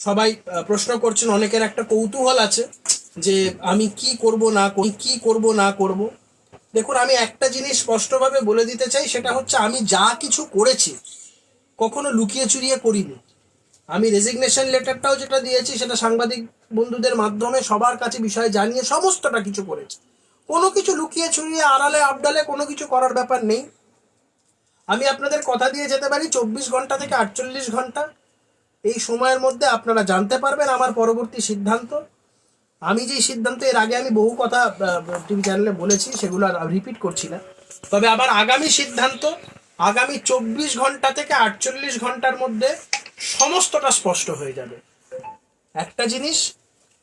সবাই প্রশ্ন করছেন, অনেকের একটা কৌতূহল আছে যে আমি কি করব, না করি কি করব, না করব। দেখুন, আমি একটা জিনিস স্পষ্টভাবে বলে দিতে চাই, সেটা হচ্ছে আমি যা কিছু করেছি, কখনো লুকিয়ে চুরিয়ে করিনি। আমি রেজিগনেশন লেটারটাও যেটা দিয়েছি, সেটা সাংবাদিক বন্ধুদের মাধ্যমে সবার কাছে বিষয় জানিয়ে সমস্তটা কিছু করেছি। কোনো কিছু লুকিয়ে চুরিয়ে, আড়ালে আবডালে কোনো কিছু করার ব্যাপার নেই। আমি আপনাদের কথা দিয়ে যেতে পারি, চব্বিশ ঘণ্টা থেকে আটচল্লিশ ঘণ্টা। এই সময়ের মধ্যে আপনারা জানতে পারবেন আমার পরবর্তী সিদ্ধান্ত। আমি যে সিদ্ধান্ত এর আগে আমি বহু কথা টিভি চ্যানেলে বলেছি, সেগুলো আর রিপিট করছি না। তবে আমার আগামী সিদ্ধান্ত আগামী চব্বিশ ঘণ্টা থেকে আটচল্লিশ ঘণ্টার মধ্যে সমস্তটা স্পষ্ট হয়ে যাবে। একটা জিনিস,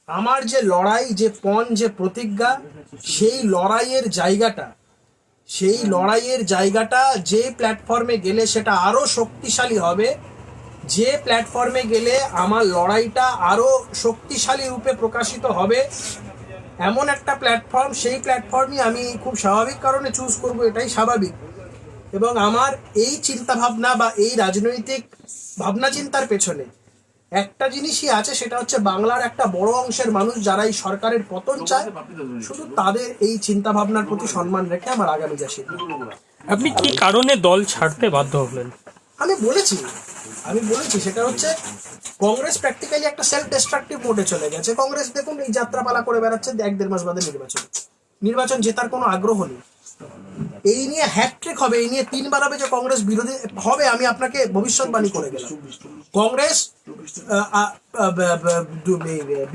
আমার যে লড়াই, যে পণ, যে প্রতিজ্ঞা, সেই লড়াইয়ের জায়গাটা, সেই লড়াইয়ের জায়গাটা যে প্ল্যাটফর্মে গেলে সেটা আরও শক্তিশালী হবে যে প্ল্যাটফর্মে গেলে আমার লড়াইটা আরও শক্তিশালী রূপে প্রকাশিত হবে এমন একটা প্ল্যাটফর্ম সেই প্ল্যাটফর্মই আমি খুব স্বাভাবিক কারণে চুজ করব এটাই স্বাভাবিক। এবং আমার এই চিন্তা ভাবনা বা এই রাজনৈতিক ভাবনা চিন্তার পেছনে একটা জিনিসই আছে সেটা হচ্ছে বাংলার একটা বড় অংশের মানুষ যারা এই সরকারের পতন চায় শুধু তাদের এই চিন্তা ভাবনার প্রতি সম্মান রেখে আমার আগামী যা আপনি কি কারণে দল ছাড়তে বাধ্য হলেন? আমি বলেছি আমি বলেছি সেটা হচ্ছে কংগ্রেস প্র্যাকটিক্যালি একটা সেলফ ডিস্ট্রাকটিভ মোডে চলে গেছে। কংগ্রেস দেখুন এই যাত্রাপালা করে বেড়াচ্ছে এক দেড় মাস বাদে নির্বাচন। নির্বাচন জেতার কোনো আগ্রহ নেই। এই নিয়ে হ্যাট্রিক হবে এই নিয়ে তিনবার হবে যে কংগ্রেস বিরোধী হবে আমি আপনাকে ভবিষ্যৎবাণী করে গেলাম। কংগ্রেস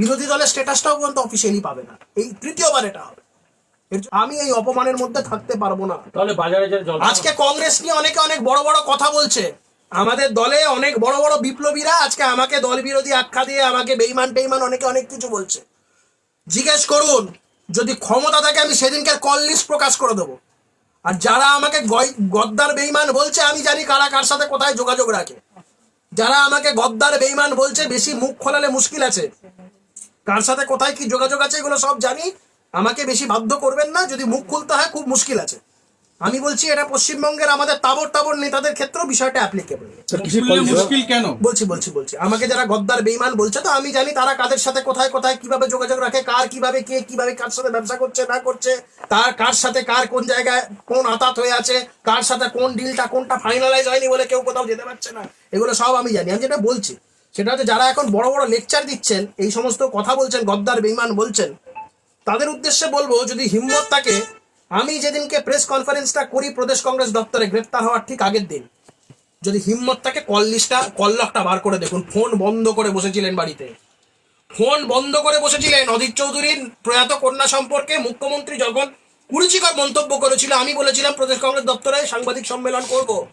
বিরোধী দলের স্ট্যাটাসটাও পর্যন্ত অফিসিয়ালি পাবে না। এই তৃতীয়বার এটা হবে। আমি এই অপমানের মধ্যে থাকতে পারব না। তাহলে বাজারে আজকে কংগ্রেস নিয়ে অনেকে অনেক বড় বড় কথা বলছে। আমাদের দলে অনেক বড় বড় বিপ্লবীরা আজকে আমাকে দল বিরোধী আখ্যা দিয়ে আমাকে বেইমান টেইমান অনেকে অনেক কিছু বলছে। জিজ্ঞেস করুন, যদি ক্ষমতা থাকে আমি সেদিনকার কল লিস্ট প্রকাশ করে দেবো। আর যারা আমাকে গদ্দার বেইমান বলছে, আমি জানি কারা কার সাথে কোথায় যোগাযোগ রাখে। যারা আমাকে গদ্দার বেইমান বলছে, বেশি মুখ খোলালে মুশকিল আছে। কার সাথে কোথায় কি যোগাযোগ আছে, এগুলো সব জানি। আমাকে বেশি বাধ্য করবেন না, যদি মুখ খুলতে হয় খুব মুশকিল আছে। আমি বলছি এটা পশ্চিমবঙ্গের আমাদের তাবর তাবর নেতাদের ক্ষেত্রেও বিষয়টা অ্যাপ্লিকেবল মুশকিল কেন? বলছি বলছি বলছি। আমাকে যারা গদ্দার বেইমান বলছে তো আমি জানি তারা কাদের সাথে কোথায় কোথায় কীভাবে যোগাযোগ রাখে কার কীভাবে কে কীভাবে কার সাথে ব্যবসা করছে না করছে তার কার সাথে কার কোন জায়গায় কোন আতাত হয়ে আছে কার সাথে কোন ডিলটা কোনটা ফাইনালাইজ হয়নি বলে কেউ কোথাও যেতে পারছে না এগুলো সব আমি জানি। আমি যেটা বলছি সেটা হচ্ছে যারা এখন বড় বড় লেকচার দিচ্ছেন এই সমস্ত কথা বলছেন গদ্দার বেইমান বলছেন তাদের উদ্দেশ্যে বলব যদি হিম্মত থাকে আমি যেদিনকে প্রেস কনফারেন্সটা করি, প্রদেশ কংগ্রেস দপ্তরে গ্রেপ্তার হওয়ার ঠিক আগের দিন। যদি হিম্মত থাকে কল লিস্টটা কল লকটা বার করে দেখুন ফোন বন্ধ করে বসেছিলেন বাড়িতে। ফোন বন্ধ করে বসেছিলেন অধীর চৌধুরীর প্রয়াত কন্যা সম্পর্কে মুখ্যমন্ত্রী যখন কুরুচিকর মন্তব্য করেছিল, আমি বলেছিলাম, প্রদেশ কংগ্রেস দপ্তরে সাংবাদিক সম্মেলন করব।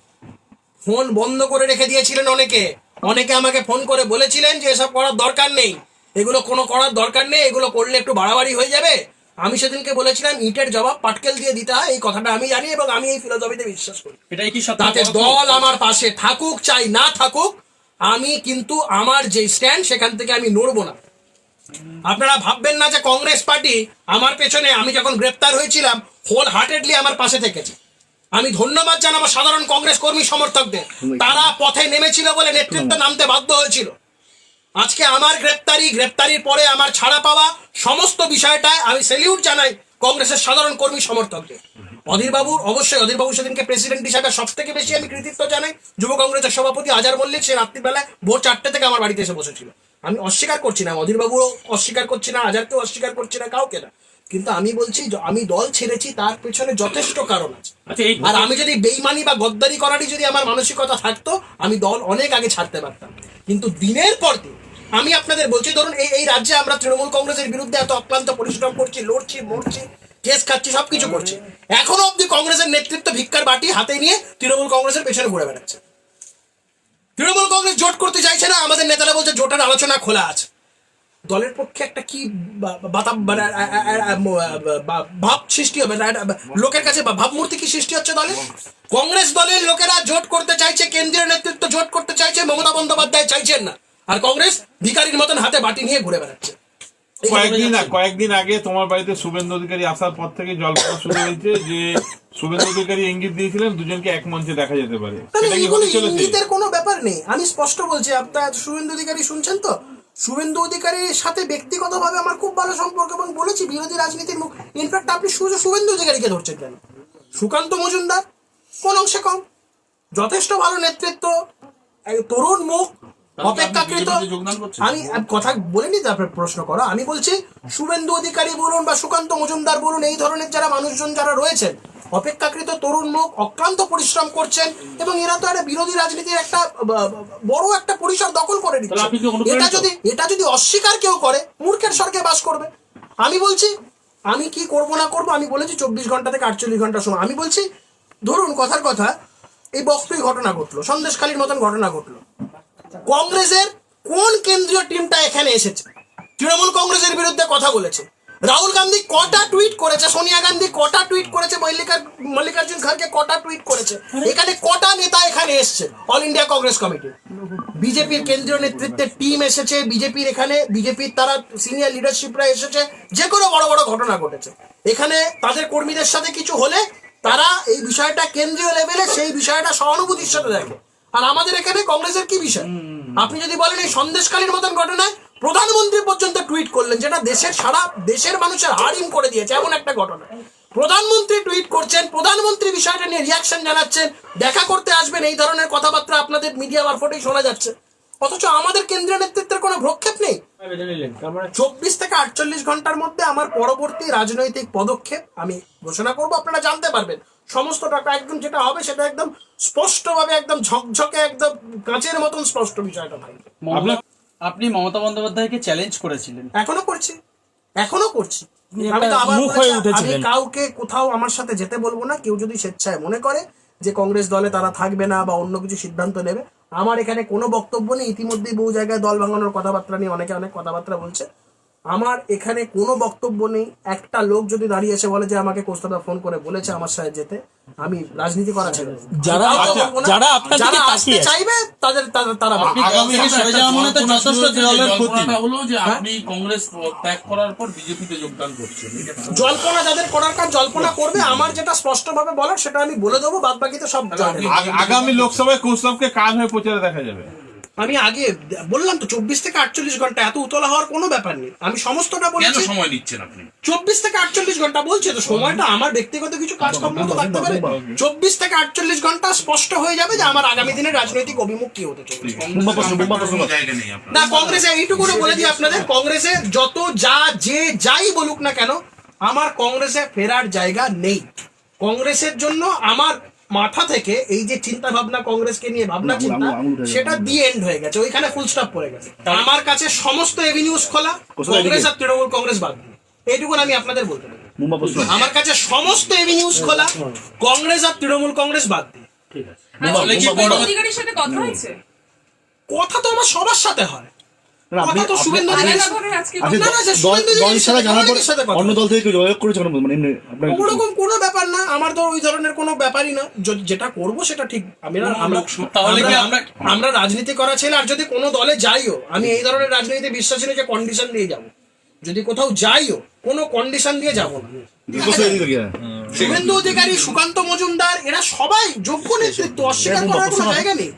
ফোন বন্ধ করে রেখে দিয়েছিলেন অনেকে। অনেকে আমাকে ফোন করে বলেছিলেন যে, এসব করার দরকার নেই। এগুলো কোনো করার দরকার নেই। এগুলো করলে একটু বাড়াবাড়ি হয়ে যাবে। আমি সেদিনকে বলেছিলাম ইটের জবাব পাটকেল দিয়ে দিতে হয় এই কথাটা আমি জানি এবং আমি এই ফিলোসফিতে বিশ্বাস করি। এটাই কি তাতে দল আমার পাশে থাকুক চাই না থাকুক আমি কিন্তু আমার যে স্ট্যান্ড সেখান থেকে আমি নড়বো না। আপনারা ভাববেন না যে কংগ্রেস পার্টি আমার পেছনে আমি যখন গ্রেপ্তার হয়েছিলাম হোল হার্টেডলি আমার পাশে থেকেছে। আমি ধন্যবাদ জানাব সাধারণ কংগ্রেস কর্মী সমর্থকদের। তারা পথে নেমেছিল বলে নেতৃত্ব নামতে বাধ্য হয়েছিল। আজকে আমার গ্রেপ্তারি গ্রেপ্তারির পরে আমার ছাড়া পাওয়া সমস্ত বিষয়টায় আমি সেলিউট জানাই কংগ্রেসের সাধারণ কর্মী সমর্থকদের। অধীর বাবু অবশ্যই অধীর বাবু সেদিনকে প্রেসিডেন্ট হিসাবে সব থেকে বেশি আমি কৃতিত্ব জানাই। যুব কংগ্রেসের সভাপতি আজার মল্লিক সে রাত্রিবেলায় ভোর চারটে থেকে আমার বাড়িতে এসে বসেছিল। আমি অস্বীকার করছি না অধীর বাবুও অস্বীকার করছি না আজারকেও অস্বীকার করছি না কাউকে না। কিন্তু আমি বলছি আমি দল ছেড়েছি তার পেছনে যথেষ্ট কারণ আছে। আচ্ছা আর আমি যদি বেইমানি বা গদ্দারি করারই যদি আমার মানসিকতা থাকতো আমি দল অনেক আগে ছাড়তে পারতাম। কিন্তু দিনের পর দিন আমি আপনাদের বলছি ধরুন এই এই রাজ্যে আমরা তৃণমূল কংগ্রেসের বিরুদ্ধে এত অক্লান্ত পরিশ্রম করছি লড়ছি মরছি কেস খাচ্ছি সবকিছু করছি এখনও অব্দি কংগ্রেসের নেতৃত্ব ভিক্ষার বাটি হাতে নিয়ে তৃণমূল কংগ্রেসের পেছনে ঘুরে বেড়াচ্ছে। তৃণমূল কংগ্রেস জোট করতে চাইছে না আমাদের নেতারা বলছে জোটের আলোচনা খোলা আছে। দলের পক্ষে একটা কি ভাব সৃষ্টি হবে লোকের কাছে ভাবমূর্তি কি সৃষ্টি হচ্ছে দলে? কংগ্রেস দলের লোকেরা জোট করতে চাইছে কেন্দ্রীয় নেতৃত্ব জোট করতে চাইছে মমতা বন্দ্যোপাধ্যায় চাইছেন না। আর কংগ্রেস ভিকারির মতন হাতে বাটি নিয়ে ঘুরে বেড়াচ্ছে। কয়েকদিন কয়েকদিন আগে তোমার বাড়িতে শুভেন্দু অধিকারী আসার পর থেকে জল্পনা শুরু হয়েছে যে শুভেন্দু অধিকারী ইঙ্গিত দিয়েছিলেন দুজনকে এক মঞ্চে দেখা যেতে পারে। সেটা কি হতে চলেছে? ইঙ্গিতের কোনো ব্যাপার নেই। আমি স্পষ্ট বলছি আপনার শুভেন্দু অধিকারী শুনছেন তো? শুভেন্দু অধিকারীর সাথে ব্যক্তিগতভাবে আমার খুব ভালো সম্পর্ক এবং বলেছি বিরোধী রাজনীতির মুখ ইনফ্যাক্ট আপনি শুধু শুভেন্দু অধিকারীকে ধরছেন কেন? সুকান্ত মজুমদার কোন অংশে কম। যথেষ্ট ভালো নেতৃত্ব তরুণ মুখ অপেক্ষাকৃত? আমি কথা বলিনি তারপরে প্রশ্ন করো। আমি বলছি শুভেন্দু অধিকারী বলুন বা সুকান্ত মজুমদার বলুন এই ধরনের যারা মানুষজন যারা রয়েছেন অপেক্ষাকৃত তরুণ মুখ অক্লান্ত পরিশ্রম করছেন এবং এরা তো একটা বিরোধী রাজনীতির একটা বড় একটা পরিসর দখল করে অনুপ্রাণিত? এটা যদি এটা যদি অস্বীকার কেউ করে মূর্খের স্বর্গে বাস করবে। আমি বলছি আমি কি করব না করব? আমি বলেছি চব্বিশ ঘণ্টা থেকে আটচল্লিশ ঘণ্টা সময়। আমি বলছি ধরুন কথার কথা এই বক্তব্য ঘটনা ঘটলো সন্দেশখালীর মতন ঘটনা ঘটলো। কংগ্রেসের কোন কেন্দ্রীয় টিমটা এখানে এসেছে? তৃণমূল কংগ্রেসের বিরুদ্ধে কথা বলেছে। রাহুল গান্ধী কটা টুইট করেছে? সোনিয়া গান্ধী কটা টুইট করেছে? মল্লিকা মল্লিকার্জুন খাড়গে কটা টুইট করেছে? এখানে কটা নেতা এখানে এসছে? অল ইন্ডিয়া কংগ্রেস কমিটি বিজেপির কেন্দ্রীয় নেতৃত্বের টিম এসেছে। বিজেপির এখানে বিজেপির তারা সিনিয়র লিডারশিপরা এসেছে। যে কোনো বড় বড় ঘটনা ঘটেছে। এখানে তাদের কর্মীদের সাথে কিছু হলে তারা এই বিষয়টা কেন্দ্রীয় লেভেলে সেই বিষয়টা সহানুভূতির সাথে দেখে। আর আমাদের এখানে কংগ্রেসের কি বিষয়? আপনি যদি বলেন এই সন্দেশকালীর মতন ঘটনায় প্রধানমন্ত্রী পর্যন্ত টুইট করলেন যেটা দেশের সারা দেশের মানুষের হারিম করে দিয়েছে এমন একটা ঘটনা। প্রধানমন্ত্রী টুইট করছেন প্রধানমন্ত্রী বিষয়টা নিয়ে রিয়াকশন জানাচ্ছেন দেখা করতে আসবেন এই ধরনের কথাবার্তা আপনাদের মিডিয়া মারফতেই শোনা যাচ্ছে। অথচ আমাদের কেন্দ্রীয় নেতৃত্বের কোনো ভ্রক্ষেপ নেই? মানে চব্বিশ থেকে আটচল্লিশ ঘণ্টার মধ্যে আমার পরবর্তী রাজনৈতিক পদক্ষেপ আমি ঘোষণা করব আপনারা জানতে পারবেন। সমস্ত টাকা একদম যেটা হবে সেটা একদম স্পষ্টভাবে একদম ঝকঝকে একদম কাঁচের মতন স্পষ্ট বিষয়টা থাকবে আপনি মমতা বন্দ্যোপাধ্যায়কে চ্যালেঞ্জ করেছিলেন। এখনও করছি এখনও করছি। আমি তো আবার মুখ বলেছি, আমি উঠেছিলেন। কাউকে কোথাও আমার সাথে যেতে বলব না কেউ যদি স্বেচ্ছায় মনে করে যে কংগ্রেস দলে তারা থাকবে না বা অন্য কিছু সিদ্ধান্ত নেবে আমার এখানে কোনো বক্তব্য নেই। ইতিমধ্যেই বহু জায়গায় দল ভাঙানোর কথাবার্তা নিয়ে অনেকে অনেক কথাবার্তা বলছে। আমার এখানে কোনো বক্তব্য নেই। একটা লোক যদি দাঁড়িয়ে এসে বলে যে আমাকে কোস্তাদা ফোন করে বলেছে আমার সাথে যেতে আমি রাজনীতি করা ছেড়ে যারা- না। যারা আপনার দিকে তাকিয়ে আসতে চাইবে তাদের তারা থেকে সরে যাওয়া মানে তো যথেষ্ট দলের ক্ষতি হলো যে আপনি কংগ্রেস ত্যাগ করার পর বিজেপিতে যোগদান করছেন। জল্পনা যাদের করার কাজ জল্পনা করবে। আমার যেটা স্পষ্টভাবে বলার সেটা আমি বলে দেবো। বাদ বাকি তো সব আগামী লোকসভায় কৌস্তবকে কাজ হয়ে প্রচারে দেখা যাবে? আমি আগে বললাম তো চব্বিশ থেকে আটচল্লিশ ঘণ্টা এত উতলা হওয়ার কোনো ব্যাপার নেই। আমি সমস্তটা বলেছি। সময় নিচ্ছেন আপনি? চব্বিশ থেকে আটচল্লিশ ঘণ্টা বলছে তো সময়টা আমার ব্যক্তিগত কিছু কাজ কর্ম তো থাকতে পারে। চব্বিশ থেকে আটচল্লিশ ঘণ্টা স্পষ্ট হয়ে যাবে যে আমার আগামী দিনের রাজনৈতিক অভিমুখ কি হতে চলেছে। না কংগ্রেসে এইটুকু বলে দিই আপনাদের কংগ্রেসে যত যা যে যাই বলুক না কেন আমার কংগ্রেসে ফেরার জায়গা নেই। কংগ্রেসের জন্য আমার মাথা থেকে এই যে চিন্তা ভাবনা কংগ্রেসকে নিয়ে ভাবনা চিন্তা সেটা দি এন্ড হয়ে গেছে ওইখানে ফুল স্টপ পড়ে গেছে। আমার কাছে সমস্ত এভিনিউজ খোলা কংগ্রেস আর তৃণমূল কংগ্রেস বাদ দিয়ে। এইটুকুন আমি আপনাদের বলতে পারি। আমার কাছে সমস্ত এভিনিউজ খোলা কংগ্রেস আর তৃণমূল কংগ্রেস বাদ দিয়ে। ঠিক আছে কথা হয়েছে? কথা তো আমার সবার সাথে হয়। অন্য দল থেকে যোগাযোগ করেছে মানে এমনি ওরকম কোনো ব্যাপার না আমার তো ওই ধরনের কোনো ব্যাপারই না। যেটা করব সেটা ঠিক। আমি আমরা তাহলে কি আমরা- আমরা- আমরা রাজনীতি করা ছেলে আর যদি কোনো দলে যাইও আমি এই ধরনের রাজনীতিতে বিশ্বাসী নই যে কন্ডিশন দিয়ে যাব। যদি কোথাও যাইও কোনো কন্ডিশন দিয়ে যাব না। শুভেন্দু অধিকারী সুকান্ত মজুমদার এরা সবাই যোগ্য নেতৃত্ব অস্বীকার করার কোনো জায়গা নেই।